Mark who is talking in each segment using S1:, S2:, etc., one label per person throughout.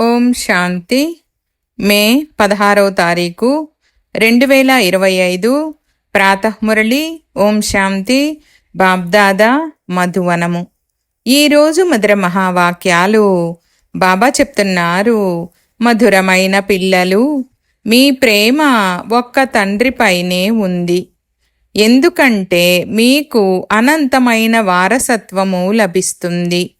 S1: ఓం శాంతి. మే పదహారవ తారీఖు రెండు వేల ఇరవై ఐదు. ప్రాతఃమురళి ఓం శాంతి బాబ్దాదా మధువనము. ఈరోజు మధుర మహావాక్యాలు బాబా చెప్తున్నారు. మధురమైన పిల్లలు మీ ప్రేమ ఒక్క తండ్రిపైనే ఉంది. ఎందుకంటే మీకు అనంతమైన వారసత్వము లభిస్తుంది.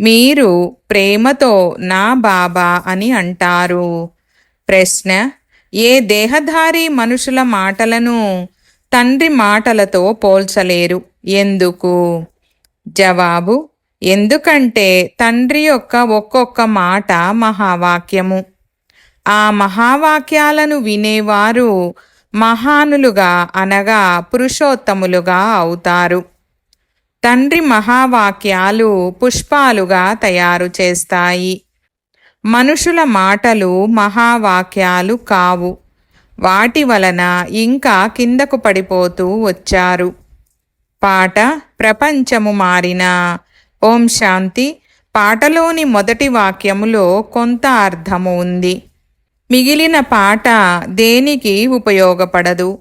S1: మీరు ప్రేమతో నా బాబా అని అంటారు. ప్రశ్న ఏ దేహధారి మనుషుల మాటలను తండ్రి మాటలతో పోల్చలేరు. ఎందుకు? జవాబు ఎందుకంటే తండ్రి యొక్క ఒక్కొక్క మాట మహావాక్యము. ఆ మహావాక్యాలను వినేవారు మహానులుగా అనగా పురుషోత్తములుగా అవుతారు. తండ్రి మహావాక్యాలు పుష్పాలుగా తయారు చేస్తాయి. మనుషుల మాటలు మహావాక్యాలు కావు. వాటి వలన ఇంకా కిందకు పడిపోతూ వచ్చారు. పాట ప్రపంచము మారిన ఓం శాంతి పాటలోని మొదటి వాక్యములో కొంత అర్థము ఉంది. మిగిలిన పాట దేనికి ఉపయోగపడదు?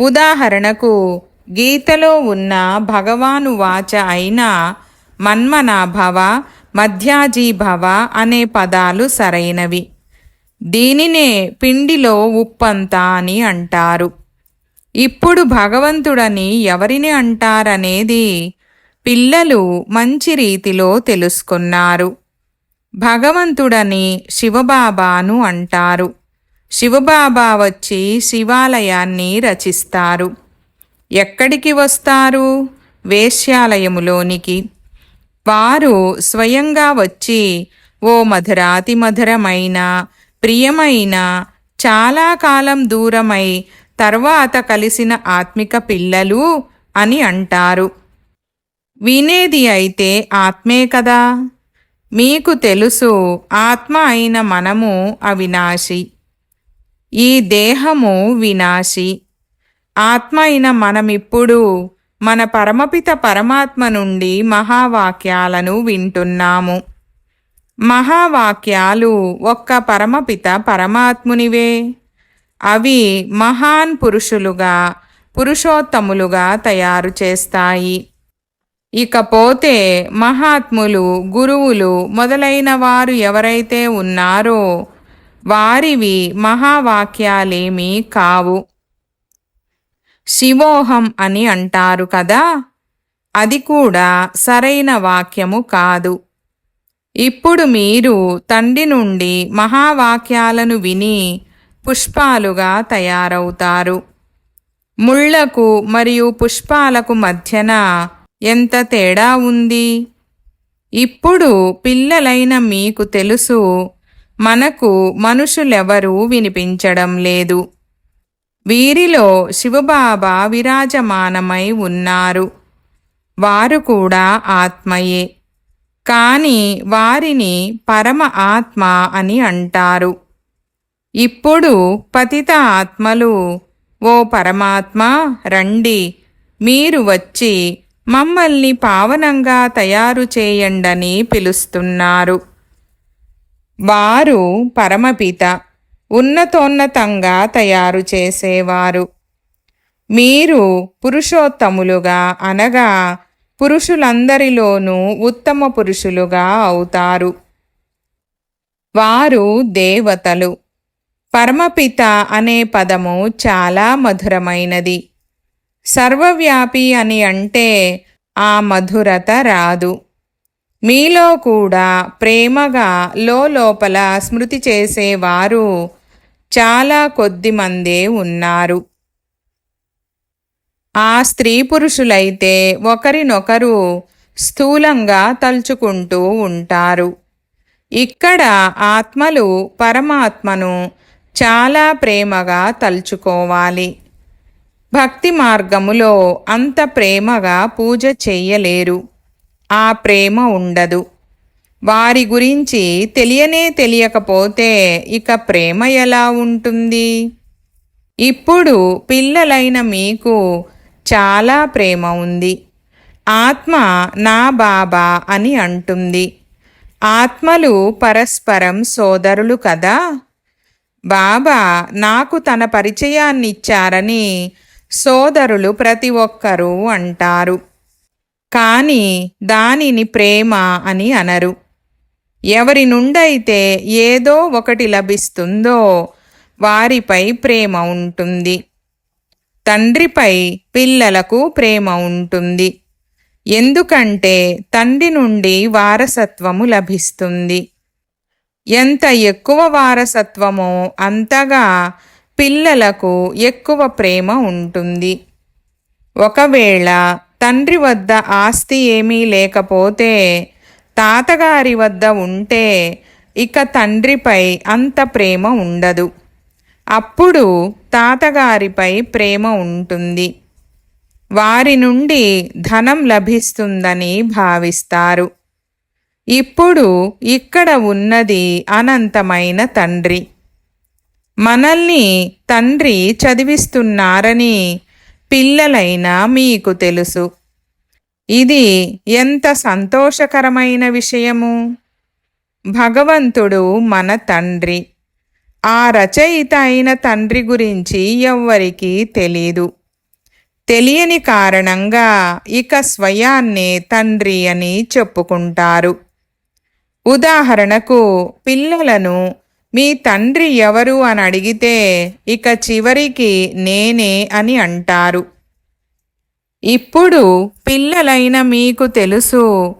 S1: ఉదాహరణకు గీతలో ఉన్న భగవాను వాచ అయిన మన్మనాభవ మధ్యాజీభవ అనే పదాలు సరైనవి. దీనినే పిండిలో ఉప్పంత అని అంటారు. ఇప్పుడు భగవంతుడని ఎవరిని అంటారనేది పిల్లలు మంచి రీతిలో తెలుసుకున్నారు. భగవంతుడని శివబాబాను అంటారు. శివబాబా వచ్చి శివాలయాన్ని రచిస్తారు. ఎక్కడికి వస్తారు? వేశ్యాలయములోనికి. వారు స్వయంగా వచ్చి ఓ మధురాతి మధురమైన ప్రియమైన చాలా కాలం దూరమై తర్వాత కలిసిన ఆత్మిక పిల్లలు అని అంటారు. వినేది అయితే ఆత్మే కదా? మీకు తెలుసు ఆత్మ అయిన మనము అవినాశి. ఈ దేహము వినాశి. ఆత్మ అయిన మనమిప్పుడు మన పరమపిత పరమాత్మ నుండి మహావాక్యాలను వింటున్నాము. మహావాక్యాలు ఒక్క పరమపిత పరమాత్మునివే. అవి మహాన్ పురుషులుగా పురుషోత్తములుగా తయారు చేస్తాయి. ఇకపోతే మహాత్ములు గురువులు మొదలైన వారు ఎవరైతే ఉన్నారో వారివి మహావాక్యాలేమీ కావు. శివోహం అని అంటారు కదా? అది కూడా సరైన వాక్యము కాదు. ఇప్పుడు మీరు తండ్రి నుండి మహావాక్యాలను విని పుష్పాలుగా తయారవుతారు. ముళ్ళకు మరియు పుష్పాలకు మధ్యన ఎంత తేడా ఉంది? ఇప్పుడు పిల్లలైన మీకు తెలుసు మనకు మనుషులెవరూ వినిపించడం లేదు. వీరిలో శివబాబా విరాజమానమై ఉన్నారు. వారు కూడా ఆత్మయే. కాని వారిని పరమ ఆత్మ అని అంటారు. ఇప్పుడు పతిత ఆత్మలు ఓ పరమాత్మ రండి. మీరు వచ్చి మమ్మల్ని పావనంగా తయారు చేయండని పిలుస్తున్నారు. వారు పరమపిత. ఉన్నతోన్నతంగా తయారు చేసేవారు. మీరు పురుషోత్తములుగా అనగా పురుషులందరిలోనూ ఉత్తమ పురుషులుగా అవుతారు. వారు దేవతలు. పరమపిత అనే పదము చాలా మధురమైనది. సర్వవ్యాపి అని అంటే ఆ మధురత రాదు. మీలో కూడా ప్రేమగా లోపల స్మృతి చేసేవారు చాలా కొద్ది మందే ఉన్నారు. ఆ స్త్రీ పురుషులైతే ఒకరినొకరు స్థూలంగా తలుచుకుంటూ ఉంటారు. ఇక్కడ ఆత్మలు పరమాత్మను చాలా ప్రేమగా తలుచుకోవాలి. భక్తి మార్గములో అంత ప్రేమగా పూజ చెయ్యలేరు ఆ ప్రేమ ఉండదు. వారి గురించి తెలియనే తెలియకపోతే ఇక ప్రేమ ఎలా ఉంటుంది? ఇప్పుడు పిల్లలైన మీకు చాలా ప్రేమ ఉంది. ఆత్మ నా బాబా అని అంటుంది. ఆత్మలు పరస్పరం సోదరులు కదా? బాబా నాకు తన పరిచయాన్నిచ్చారని సోదరులు ప్రతి ఒక్కరూ అంటారు. కానీ దానిని ప్రేమ అని అనరు. ఎవరి నుండైతే ఏదో ఒకటి లభిస్తుందో వారిపై ప్రేమ ఉంటుంది. తండ్రిపై పిల్లలకు ప్రేమ ఉంటుంది. ఎందుకంటే తండ్రి నుండి వారసత్వము లభిస్తుంది. ఎంత ఎక్కువ వారసత్వమో అంతగా పిల్లలకు ఎక్కువ ప్రేమ ఉంటుంది. ఒకవేళ తండ్రి వద్ద ఆస్తి ఏమీ లేకపోతే తాతగారి వద్ద ఉంటే ఇక తండ్రిపై అంత ప్రేమ ఉండదు. అప్పుడు తాతగారిపై ప్రేమ ఉంటుంది. వారి నుండి ధనం లభిస్తుందని భావిస్తారు. ఇప్పుడు ఇక్కడ ఉన్నది అనంతమైన తండ్రి. మనల్ని తండ్రి చదివిస్తున్నారని పిల్లలైనా మీకు తెలుసు. ఇది ఎంత సంతోషకరమైన విషయము. భగవంతుడు మన తండ్రి. ఆ రచయిత అయిన తండ్రి గురించి ఎవ్వరికీ తెలీదు. తెలియని కారణంగా ఇక స్వయాన్నే తండ్రి అని చెప్పుకుంటారు. ఉదాహరణకు పిల్లలను మీ తండ్రి ఎవరు అని అడిగితే ఇక చివరికి నేనే అని అంటారు. ఇప్పుడు పిల్లలైన మీకు తెలుసు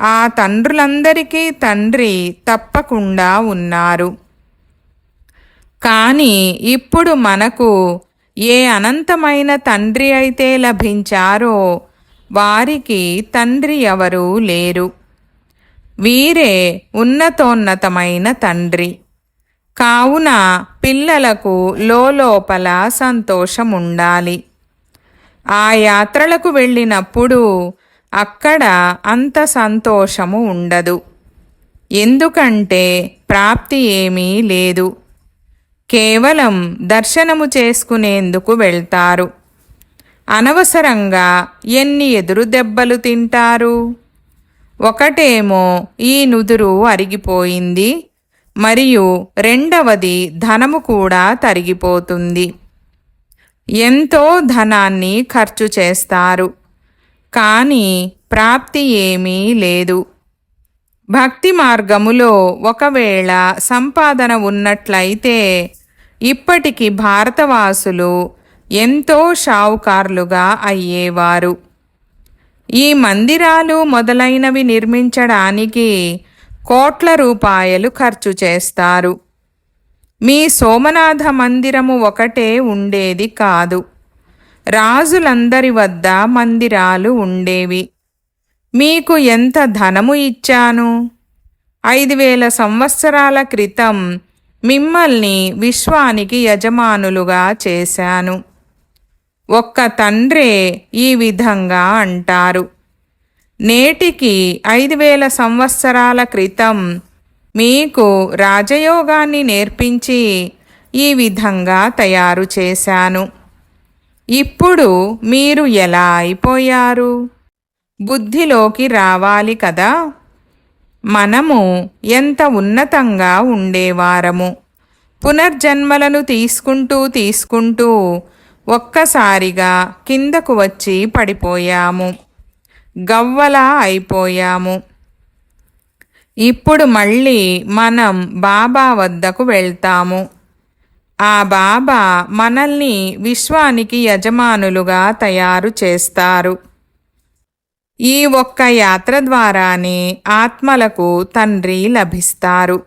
S1: ఆ తండ్రులందరికీ తండ్రి తప్పకుండా ఉన్నారు. కానీ ఇప్పుడు మనకు ఏ అనంతమైన తండ్రి అయితే లభించారో వారికి తండ్రి ఎవరూ లేరు. వీరే ఉన్నతోన్నతమైన తండ్రి. కావున పిల్లలకు లోపల సంతోషం ఉండాలి ఆ యాత్రలకు వెళ్ళినప్పుడు అక్కడ అంత సంతోషము ఉండదు. ఎందుకంటే ప్రాప్తి ఏమీ లేదు. కేవలం దర్శనము చేసుకునేందుకు వెళ్తారు. అనవసరంగా ఎన్ని ఎదురు దెబ్బలు తింటారు? ఒకటేమో ఈ నుదురు అరిగిపోయింది మరియు రెండవది ధనము కూడా తరిగిపోతుంది. ఎంతో ధనాన్ని ఖర్చు చేస్తారు. కానీ ప్రాప్తి ఏమీ లేదు. భక్తి మార్గములో ఒకవేళ సంపాదన ఉన్నట్లయితే ఇప్పటికి భారతవాసులు ఎంతో షావుకారులుగా అయ్యేవారు. ఈ మందిరాలు మొదలైనవి నిర్మించడానికి కోట్ల రూపాయలు ఖర్చు చేస్తారు. మీ సోమనాథ మందిరము ఒకటే ఉండేది కాదు. రాజులందరి వద్ద మందిరాలు ఉండేవి. మీకు ఎంత ధనము ఇచ్చాను? ఐదు వేల సంవత్సరాల క్రితం మిమ్మల్ని విశ్వానికి యజమానులుగా చేశాను. ఒక్క తండ్రే ఈ విధంగా అంటారు. నేటికి ఐదు వేల సంవత్సరాల క్రితం మీకు రాజయోగాన్ని నేర్పించి ఈ విధంగా తయారు చేశాను. ఇప్పుడు మీరు ఎలా అయిపోయారు? బుద్ధిలోకి రావాలి కదా? మనము ఎంత ఉన్నతంగా ఉండేవారము పునర్జన్మలను తీసుకుంటూ తీసుకుంటూ ఒక్కసారిగా కిందకు వచ్చి పడిపోయాము. గవ్వలా అయిపోయాము. ఇప్పుడు మళ్ళీ మనం బాబా వద్దకు వెళ్తాము. ఆ బాబా మనల్ని విశ్వానికి యజమానులుగా తయారు చేస్తారు. ఈ ఒక్క యాత్ర ద్వారానే ఆత్మలకు తండ్రి లభిస్తారు.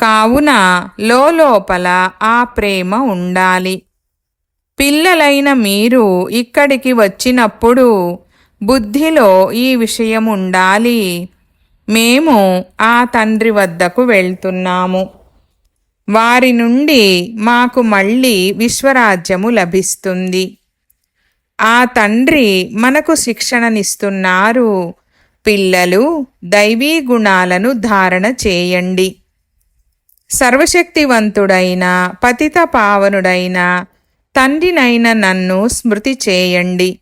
S1: కావున లోపల ఆ ప్రేమ ఉండాలి. పిల్లలైన మీరు ఇక్కడికి వచ్చినప్పుడు బుద్ధిలో ఈ విషయం ఉండాలి. మేము ఆ తండ్రి వద్దకు వెళ్తున్నాము. వారి నుండి మాకు మళ్ళీ విశ్వరాజ్యము లభిస్తుంది. ఆ తండ్రి మనకు శిక్షణనిస్తున్నారు. పిల్లలు దైవీ గుణాలను ధారణ చేయండి. సర్వశక్తివంతుడైన పతిత పావనుడైన తండ్రినైన నన్ను స్మృతి చేయండి.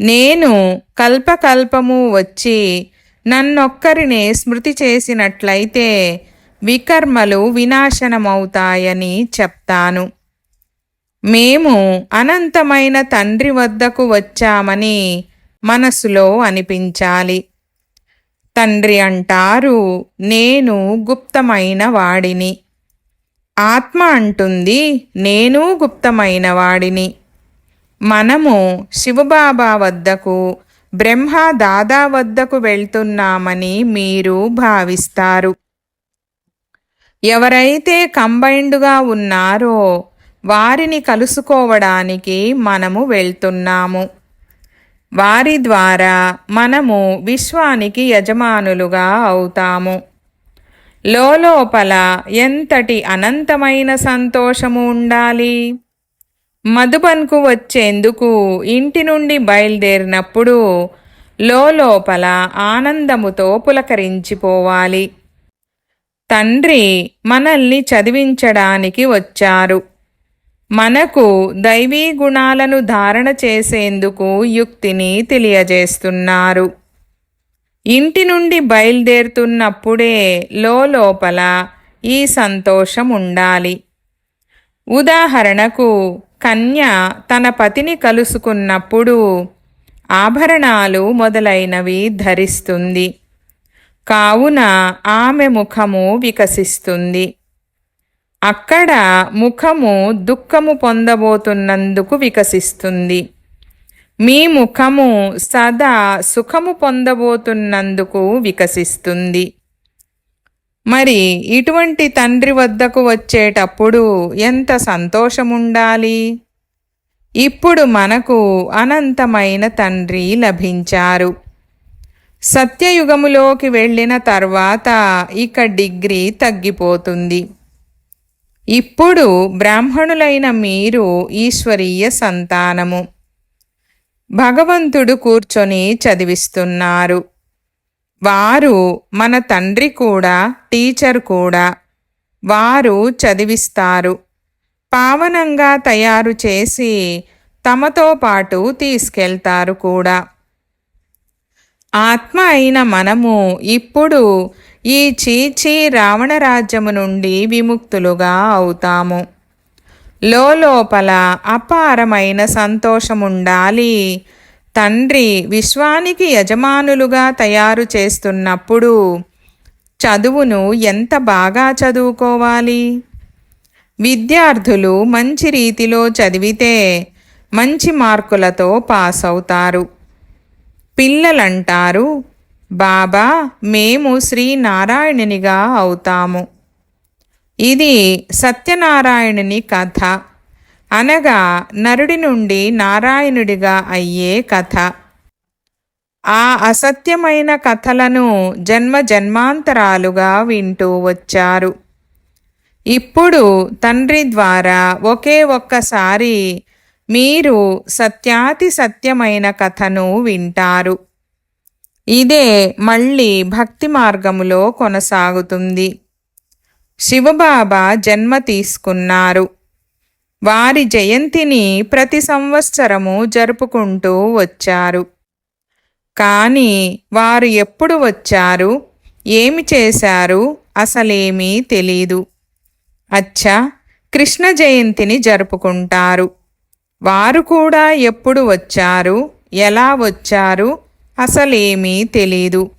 S1: నేను కల్పకల్పము వచ్చి నన్నొక్కరినే స్మృతి చేసినట్లయితే వికర్మలు వినాశనమవుతాయని చెప్తాను. మేము అనంతమైన తండ్రి వద్దకు వచ్చామని మనసులో అనిపించాలి. తండ్రి అంటారు నేను గుప్తమైన వాడిని. ఆత్మ అంటుంది నేను గుప్తమైన వాడిని. మనము శివబాబా వద్దకు బ్రహ్మ దాదా వద్దకు వెళ్తున్నామని మీరు భావిస్తారు. ఎవరైతే కంబైండ్గా ఉన్నారో వారిని కలుసుకోవడానికి మనము వెళ్తున్నాము. వారి ద్వారా మనము విశ్వానికి యజమానులుగా అవుతాము. లోపల ఎంతటి అనంతమైన సంతోషము ఉండాలి? మధుబన్కు వచ్చేందుకు ఇంటి నుండి బయలుదేరినప్పుడు లోపల ఆనందముతో పులకరించిపోవాలి. తండ్రి మనల్ని చదివించడానికి వచ్చారు. మనకు దైవీ గుణాలను ధారణ చేసేందుకు యుక్తిని తెలియజేస్తున్నారు. ఇంటి నుండి బయలుదేరుతున్నప్పుడే లోపల ఈ సంతోషం ఉండాలి ఉదాహరణకు కన్య తన పతిని కలుసుకున్నప్పుడు ఆభరణాలు మొదలైనవి ధరిస్తుంది. కావున ఆమె ముఖము వికసిస్తుంది. అక్కడ ముఖము దుఃఖము పొందబోతున్నందుకు వికసిస్తుంది. మీ ముఖము సదా సుఖము పొందబోతున్నందుకు వికసిస్తుంది. మరి ఇటువంటి తండ్రి వద్దకు వచ్చేటప్పుడు ఎంత సంతోషముండాలి? ఇప్పుడు మనకు అనంతమైన తండ్రి లభించారు. సత్యయుగములోకి వెళ్ళిన తర్వాత ఇక డిగ్రీ తగ్గిపోతుంది. ఇప్పుడు బ్రాహ్మణులైన మీరు ఈశ్వరీయ సంతానము. భగవంతుడు కూర్చొని చదివిస్తున్నారు. వారు మన తండ్రి కూడా టీచర్ కూడా వారు చదివిస్తారు. పావనంగా తయారు చేసి తమతో పాటు తీసుకెళ్తారు కూడా. ఆత్మ అయిన మనము ఇప్పుడు ఈ చీచీ రావణరాజ్యము నుండి విముక్తులుగా అవుతాము. లోపల అపారమైన సంతోషముండాలి. తండ్రి విశ్వానికి యజమానులుగా తయారు చేస్తున్నప్పుడు చదువును ఎంత బాగా చదువుకోవాలి? విద్యార్థులు మంచి రీతిలో చదివితే మంచి మార్కులతో పాస్ అవుతారు పిల్లలంటారు బాబా మేము శ్రీనారాయణునిగా అవుతాము. ఇది సత్యనారాయణుని కథ. అనగా నరుడి నుండి నారాయణుడిగా అయ్యే కథ. ఆ అసత్యమైన కథలను జన్మ జన్మాంతరాలుగా వింటూ వచ్చారు. ఇప్పుడు తండ్రి ద్వారా ఒకే ఒక్కసారి మీరు సత్యాతి సత్యమైన కథను వింటారు. ఇదే మళ్ళీ భక్తి మార్గములో కొనసాగుతుంది. శివబాబా జన్మ తీసుకున్నారు. వారి జయంతిని ప్రతి సంవత్సరము జరుపుకుంటూ వచ్చారు. కానీ వారు ఎప్పుడు వచ్చారు? ఏమి చేశారు? అసలేమీ తెలీదు. అచ్చా కృష్ణ జయంతిని జరుపుకుంటారు. వారు కూడా ఎప్పుడు వచ్చారు? ఎలా వచ్చారు? అసలేమీ తెలీదు.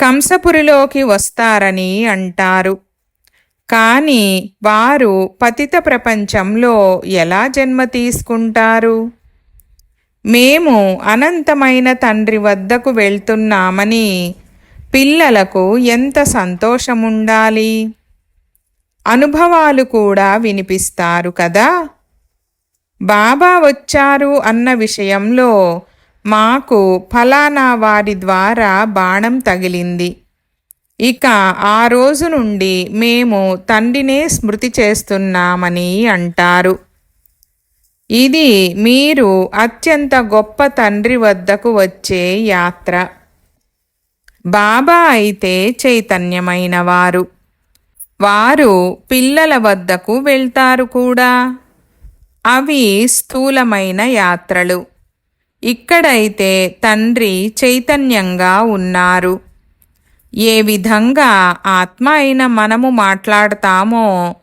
S1: కంసపురిలోకి వస్తారని అంటారు. కానీ వారు పతిత ప్రపంచంలో ఎలా జన్మ తీసుకుంటారు? మేము అనంతమైన తండ్రి వద్దకు వెళ్తున్నామని పిల్లలకు ఎంత సంతోషముండాలి? అనుభవాలు కూడా వినిపిస్తారు కదా? బాబా వచ్చారు అన్న విషయంలో మాకు ఫలానా వారి ద్వారా బాణం తగిలింది. ఇక ఆ రోజు నుండి మేము తండ్రినే స్మృతి చేస్తున్నామని అంటారు. ఇది మీరు అత్యంత గొప్ప తండ్రి వద్దకు వచ్చే యాత్ర. బాబా అయితే చైతన్యమైన వారు వారు పిల్లల వద్దకు వెళ్తారు కూడా. అవి స్థూలమైన యాత్రలు. ఇక్కడైతే తండ్రి చైతన్యంగా ఉన్నారు. ఏ విధంగా ఆత్మ అయిన మనము మాట్లాడతామో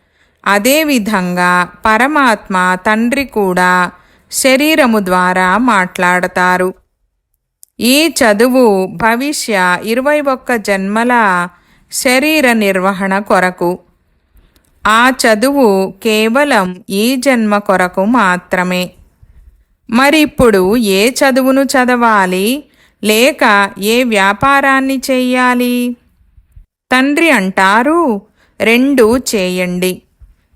S1: అదేవిధంగా పరమాత్మ తండ్రి కూడా శరీరము ద్వారా మాట్లాడతారు. ఈ చదువు భవిష్య ఇరవై ఒక్క జన్మల శరీర నిర్వహణ కొరకు. ఆ చదువు కేవలం ఈ జన్మ కొరకు మాత్రమే. మరి ఇప్పుడు ఏ చదువును చదవాలి? లేక ఏ వ్యాపారాన్ని చేయాలి? తండ్రి అంటారు రెండు చేయండి.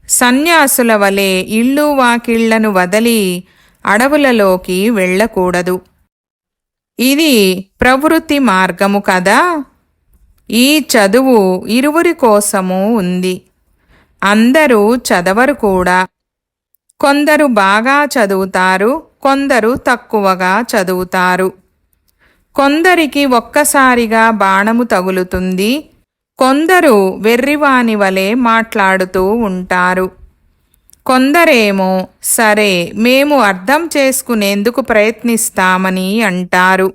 S1: సన్యాసుల వలె ఇళ్ళు వాకిళ్ళను వదలి అడవులలోకి వెళ్ళకూడదు. ఇది ప్రవృత్తి మార్గము కదా? ఈ చదువు ఇరువురి కోసము ఉంది. అందరూ చదవరు కూడా. కొందరు బాగా చదువుతారు కొందరు తక్కువగా చదువుతారు. కొందరికి ఒక్కసారిగా బాణము తగులుతుంది. కొందరు వెర్రివాని వలె మాట్లాడుతూ ఉంటారు. కొందరేమో సరే మేము అర్థం చేసుకునేందుకు ప్రయత్నిస్తామని అంటారు.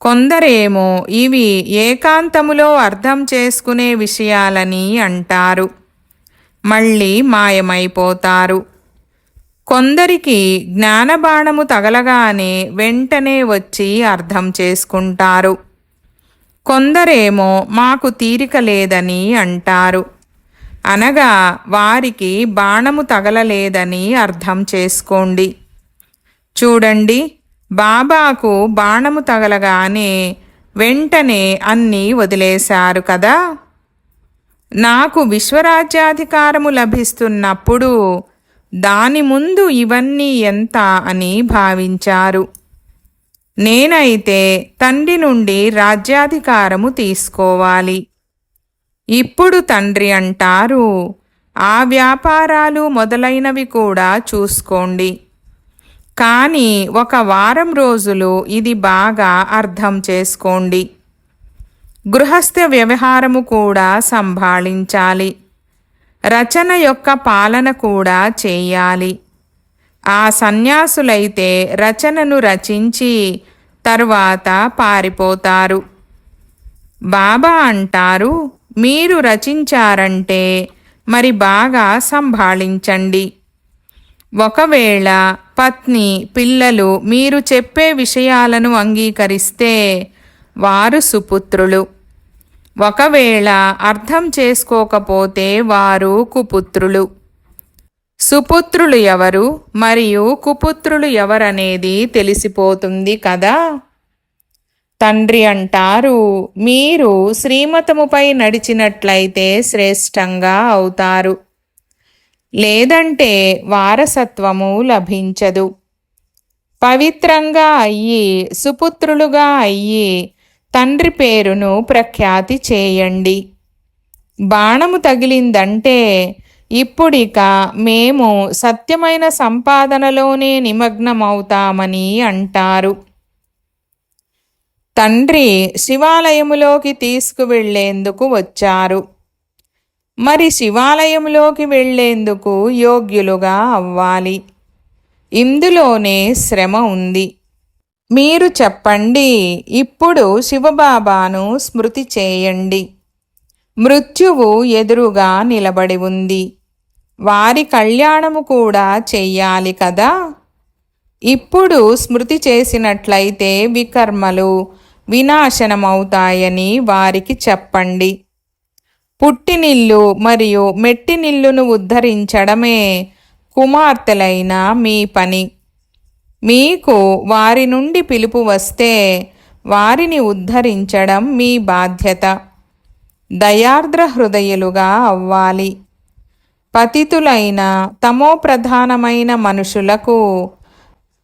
S1: కొందరేమో ఇవి ఏకాంతములో అర్థం చేసుకునే విషయాలని అంటారు. మళ్ళీ మాయమైపోతారు. కొందరికి జ్ఞానబాణము తగలగానే వెంటనే వచ్చి అర్థం చేసుకుంటారు. కొందరేమో మాకు తీరిక లేదని అంటారు. అనగా వారికి బాణము తగలలేదని అర్థం చేసుకోండి. చూడండి బాబాకు బాణము తగలగానే వెంటనే అన్నీ వదిలేశారు కదా? నాకు విశ్వరాజ్యాధికారము లభిస్తున్నప్పుడు దాని ముందు ఇవన్నీ ఎంత అని భావించారు. నేనైతే తండ్రి నుండి రాజ్యాధికారము తీసుకోవాలి. ఇప్పుడు తండ్రి అంటారు ఆ వ్యాపారాలు మొదలైనవి కూడా చూసుకోండి. కానీ ఒక వారం రోజులు ఇది బాగా అర్థం చేసుకోండి. గృహస్థ వ్యవహారము కూడా సంభాళించాలి. రచన యొక్క పాలన కూడా చేయాలి. ఆ సన్యాసులైతే రచనను రచించి తరువాత పారిపోతారు. బాబా అంటారు మీరు రచించారంటే మరి బాగా సంభాళించండి. ఒకవేళ పత్ని పిల్లలు మీరు చెప్పే విషయాలను అంగీకరిస్తే వారు సుపుత్రులు ఒకవేళ అర్థం చేసుకోకపోతే వారు కుపుత్రులు. సుపుత్రులు ఎవరు? మరియు కుపుత్రులు ఎవరనేది తెలిసిపోతుంది కదా? తండ్రి అంటారు మీరు శ్రీమతముపై నడిచినట్లయితే శ్రేష్టంగా అవుతారు. లేదంటే వారసత్వము లభించదు. పవిత్రంగా అయ్యి సుపుత్రులుగా అయ్యి తండ్రి పేరును ప్రఖ్యాతి చేయండి. బాణము తగిలిందంటే ఇప్పుడిక మేము సత్యమైన సంపాదనలోనే నిమగ్నమవుతామని అంటారు. తండ్రి శివాలయములోకి తీసుకువెళ్ళేందుకు వచ్చారు. మరి శివాలయంలోకి వెళ్ళేందుకు యోగ్యులుగా అవ్వాలి. ఇందులోనే శ్రమ ఉంది. మీరు చెప్పండి. ఇప్పుడు శివబాబాను స్మృతి చేయండి. మృత్యువు ఎదురుగా నిలబడి ఉంది. వారి కళ్యాణము కూడా చెయ్యాలి కదా? ఇప్పుడు స్మృతి చేసినట్లయితే వికర్మలు వినాశనమవుతాయని వారికి చెప్పండి. పుట్టినిల్లు మరియు మెట్టినిల్లును ఉద్ధరించడమే కుమార్తెలైన మీ పని. మీకు వారి నుండి పిలుపు వస్తే వారిని ఉద్ధరించడం మీ బాధ్యత. దయార్ద్ర హృదయులుగా అవ్వాలి. పతితులైన తమో ప్రధానమైన మనుషులకు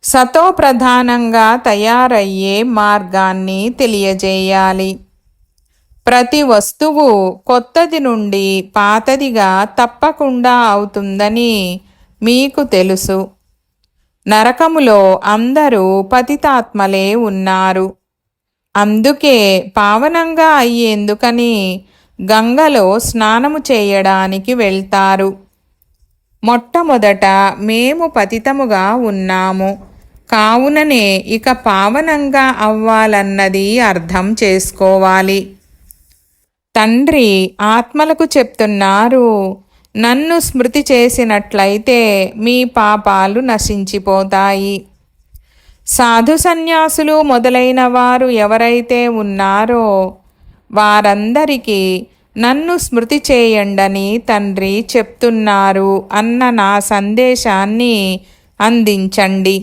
S1: సతో ప్రధానంగా తయారయ్యే మార్గాన్ని తెలియజేయాలి. ప్రతి వస్తువు కొత్తది నుండి పాతదిగా తప్పకుండా అవుతుందని మీకు తెలుసు. నరకములో అందరూ పతితాత్మలే ఉన్నారు. అందుకే పావనంగా అయ్యేందుకని గంగలో స్నానము చేయడానికి వెళ్తారు. మొట్టమొదట మేము పతితముగా ఉన్నాము. కావుననే ఇక పావనంగా అవ్వాలన్నది అర్థం చేసుకోవాలి. తండ్రి ఆత్మలకు చెప్తున్నారు నన్ను స్మృతి చేసినట్లయితే మీ పాపాలు నశించిపోతాయి. సాధు సన్యాసులు మొదలైన వారు ఎవరైతే ఉన్నారో వారందరికీ నన్ను స్మృతి చేయండని తండ్రి చెప్తున్నారు అన్న నా సందేశాన్ని అందించండి.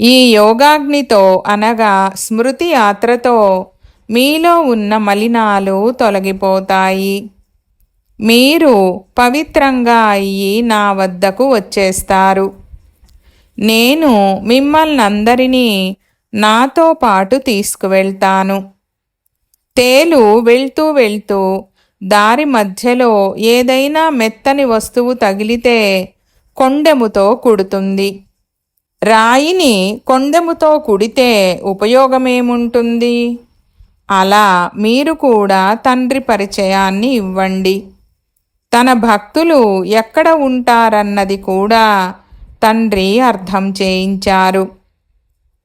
S1: ఈ యోగాగ్నితో అనగా స్మృతి యాత్రతో మీలో ఉన్న మలినాలు తొలగిపోతాయి. మీరు పవిత్రంగా అయ్యి నా వద్దకు వచ్చేస్తారు. నేను మిమ్మల్ని అందరినీ నాతో పాటు తీసుకువెళ్తాను. తేలు వెళ్తూ వెళ్తూ దారి మధ్యలో ఏదైనా మెత్తని వస్తువు తగిలితే కొండెముతో కుడుతుంది. రాయిని కొండెముతో కుడితే ఉపయోగమేముంటుంది? అలా మీరు కూడా తండ్రి పరిచయాన్ని ఇవ్వండి. తన భక్తులు ఎక్కడ ఉంటారన్నది కూడా తండ్రి అర్థం చేయించారు.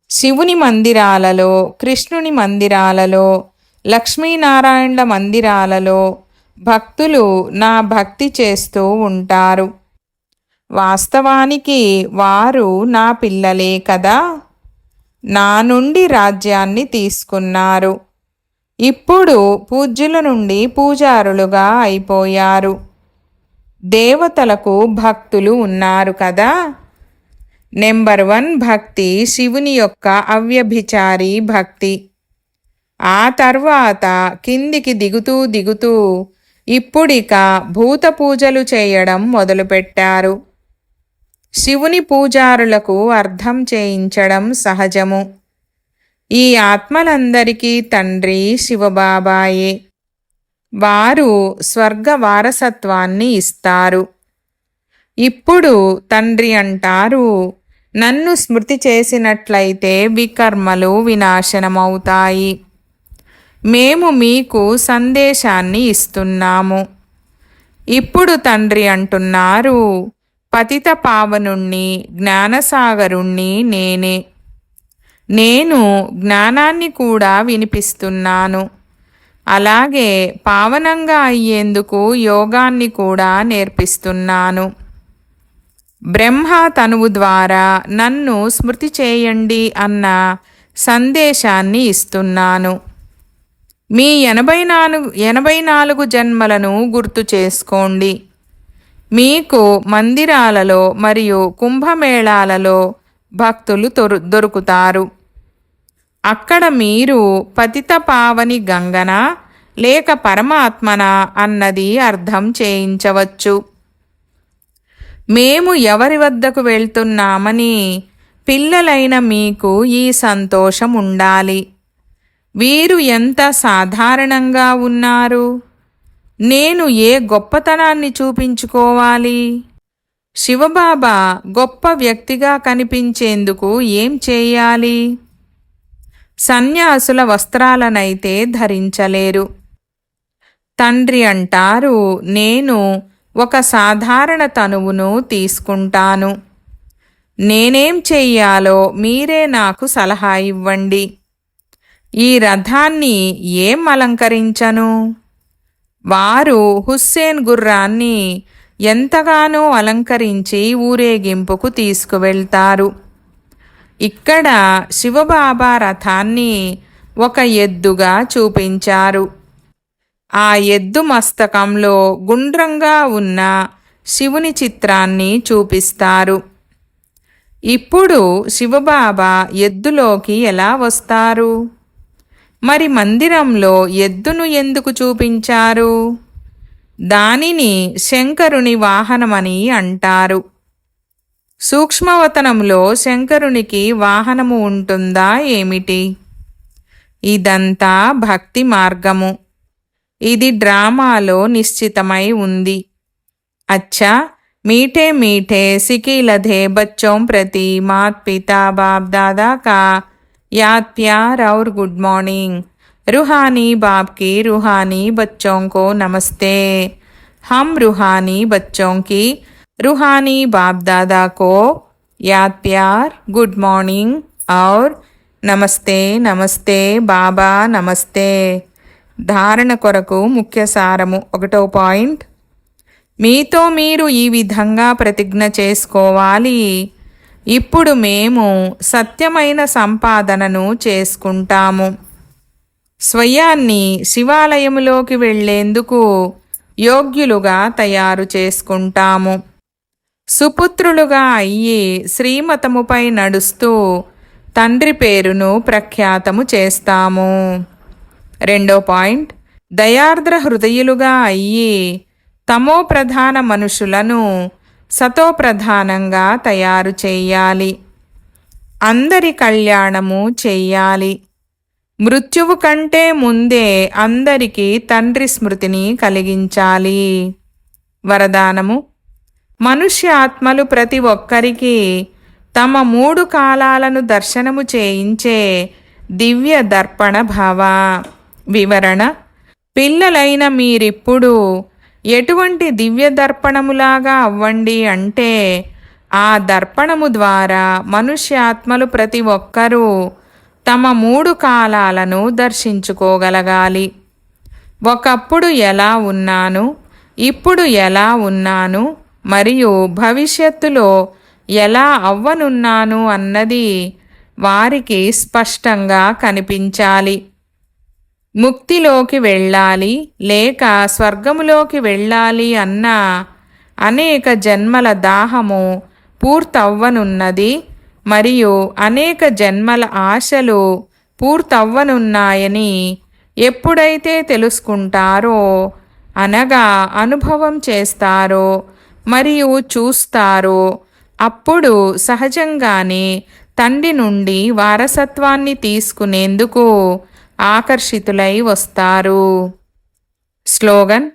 S1: శివుని మందిరాలలో కృష్ణుని మందిరాలలో లక్ష్మీనారాయణుల మందిరాలలో భక్తులు నా భక్తి చేస్తూ ఉంటారు. వాస్తవానికి వారు నా పిల్లలే కదా. నా నుండి రాజ్యాన్ని తీసుకున్నారు. ఇప్పుడు పూజ్యుల నుండి పూజారులుగా అయిపోయారు. దేవతలకు భక్తులు ఉన్నారు కదా? నెంబర్ వన్ భక్తి. శివుని యొక్క అవ్యభిచారి భక్తి. ఆ తర్వాత కిందికి దిగుతూ దిగుతూ ఇప్పుడిక భూత పూజలు చేయడం మొదలుపెట్టారు. శివుని పూజారులకు అర్థం చేయించడం సహజము. ఈ ఆత్మలందరికీ తండ్రి శివబాబాయే. వారు స్వర్గ వారసత్వాన్ని ఇస్తారు. ఇప్పుడు తండ్రి అంటారు నన్ను స్మృతి చేసినట్లయితే వికర్మలు వినాశనమవుతాయి. మేము మీకు సందేశాన్ని ఇస్తున్నాము. ఇప్పుడు తండ్రి అంటున్నారు పతిత పావనుణ్ణి జ్ఞానసాగరుణ్ణి నేనే. నేను జ్ఞానాన్ని కూడా వినిపిస్తున్నాను. అలాగే పావనంగా అయ్యేందుకు యోగాన్ని కూడా నేర్పిస్తున్నాను. బ్రహ్మ తనువు ద్వారా నన్ను స్మృతి చేయండి అన్న సందేశాన్ని ఇస్తున్నాను. మీ ఎనభై నాలుగు ఎనభై నాలుగు జన్మలను గుర్తు చేసుకోండి. మీకు మందిరాలలో మరియు కుంభమేళాలలో భక్తులు దొరుకుతారు. అక్కడ మీరు పతిత పావని గంగన లేక పరమాత్మన అన్నది అర్థం చేయించవచ్చు. మేము ఎవరి వద్దకు వెళ్తున్నామని పిల్లలైన మీకు ఈ సంతోషం ఉండాలి. వీరు ఎంత సాధారణంగా ఉన్నారు? నేను ఏ గొప్పతనాన్ని చూపించుకోవాలి? శివబాబా గొప్ప వ్యక్తిగా కనిపించేందుకు ఏం చేయాలి? సన్యాసుల వస్త్రాలనైతే ధరించలేరు. తండ్రి అంటారు నేను ఒక సాధారణ తనువును తీసుకుంటాను. నేనేం చెయ్యాలో మీరే నాకు సలహా ఇవ్వండి. ఈ రథాన్ని ఏం అలంకరించను? వారు హుస్సేన్ గుర్రాన్ని ఎంతగానో అలంకరించి ఊరేగింపుకు తీసుకువెళ్తారు. ఇక్కడ శివబాబా రథాన్ని ఒక ఎద్దుగా చూపించారు. ఆ ఎద్దు మస్తకంలో గుండ్రంగా ఉన్న శివుని చిత్రాన్ని చూపిస్తారు. ఇప్పుడు శివబాబా ఎద్దులోకి ఎలా వస్తారు? మరి మందిరంలో ఎద్దును ఎందుకు చూపించారు? దానిని శంకరుని వాహనమని అంటారు. సూక్ష్మవతనంలో శంకరునికి వాహనము ఉంటుందా ఏమిటి ఇదంతా భక్తి మార్గము ఇది డ్రామాలో నిశ్చితమై ఉంది అచ్చా మీఠే మీఠే సికీలధే బచ్చోం ప్రతి మాత్ పితా బాప్ దాదా కా యాద్ ప్యార్ और गुड मॉर्निंग रूहानी बाप की रूहानी बच्चों को नमस्ते हम रूहानी बच्चों की रूहानी बाप दादा को याद प्यार गुड మార్నింగ్ और నమస్తే నమస్తే బాబా నమస్తే ధారణ కొరకు ముఖ్య సారము ఒకటో పాయింట్ మీతో మీరు ఈ విధంగా ప్రతిజ్ఞ చేసుకోవాలి ఇప్పుడు మేము సత్యమైన సంపాదనను చేసుకుంటాము స్వయాన్ని శివాలయములోకి వెళ్లేందుకు యోగ్యులుగా తయారు చేసుకుంటాము సుపుత్రులుగా అయ్యి శ్రీమతముపై నడుస్తూ తండ్రి పేరును ప్రఖ్యాతము చేస్తాము. రెండో పాయింట్. దయార్ద్ర హృదయులుగా అయ్యి తమో ప్రధాన మనుషులను సతో ప్రధానంగా తయారు చేయాలి. అందరి కళ్యాణము చెయ్యాలి మృత్యువు కంటే ముందే అందరికీ తండ్రి స్మృతిని కలిగించాలి. వరదానము మనుష్య ఆత్మలు ప్రతి ఒక్కరికి తమ మూడు కాలాలను దర్శనము చేయించే దివ్య దర్పణ భావ. వివరణ పిల్లలైన మీరిప్పుడు ఎటువంటి దివ్య దర్పణములాగా అవ్వండి అంటే ఆ దర్పణము ద్వారా మనుష్యాత్మలు ప్రతి ఒక్కరూ తమ మూడు కాలాలను దర్శించుకోగలగాలి. ఒకప్పుడు ఎలా ఉన్నాను ఇప్పుడు ఎలా ఉన్నాను మరియు భవిష్యత్తులో ఎలా అవ్వనున్నాను అన్నది వారికి స్పష్టంగా కనిపించాలి. ముక్తిలోకి వెళ్ళాలి లేక స్వర్గములోకి వెళ్ళాలి అన్న అనేక జన్మల దాహము పూర్తవ్వనున్నది మరియు అనేక జన్మల ఆశలు పూర్తవ్వనున్నాయని ఎప్పుడైతే తెలుసుకుంటారో అనగా అనుభవం చేస్తారో మరియు చూస్తారో అప్పుడు సహజంగానే తండ్రి నుండి వారసత్వాన్ని తీసుకునేందుకు ఆకర్షితులై వస్తారు. స్లోగన్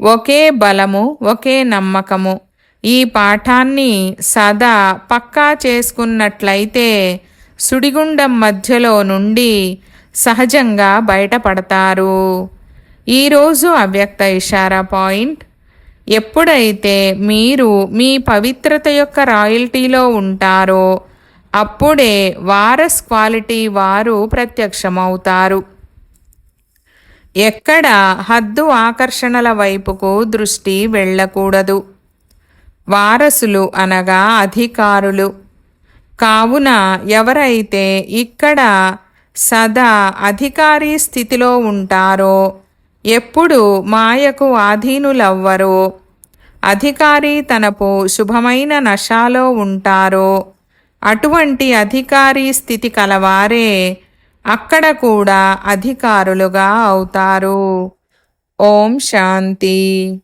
S1: ఒకే బలము ఒకే నమ్మకము. ఈ పాఠాన్ని సదా పక్కా చేసుకున్నట్లయితే సుడిగుండం మధ్యలో నుండి సహజంగా బయటపడతారు. ఈరోజు అవ్యక్త ఇషారా పాయింట్ ఎప్పుడైతే మీరు మీ పవిత్రత యొక్క రాయల్టీలో ఉంటారో అప్పుడే వారస్ క్వాలిటీ వారు ప్రత్యక్షమవుతారు. ఎక్కడ హద్దు ఆకర్షణల వైపుకు దృష్టి వెళ్ళకూడదు. వారసులు అనగా అధికారులు. కావున ఎవరైతే ఇక్కడ సదా అధికారీ స్థితిలో ఉంటారో ఎప్పుడు మాయకు ఆధీనులవ్వరో అధికారి తనపు శుభమైన నశాలో ఉంటారో అటువంటి అధికారి స్థితి కలవారే అక్కడ కూడా అధికారులుగా అవుతారు. ఓం శాంతి.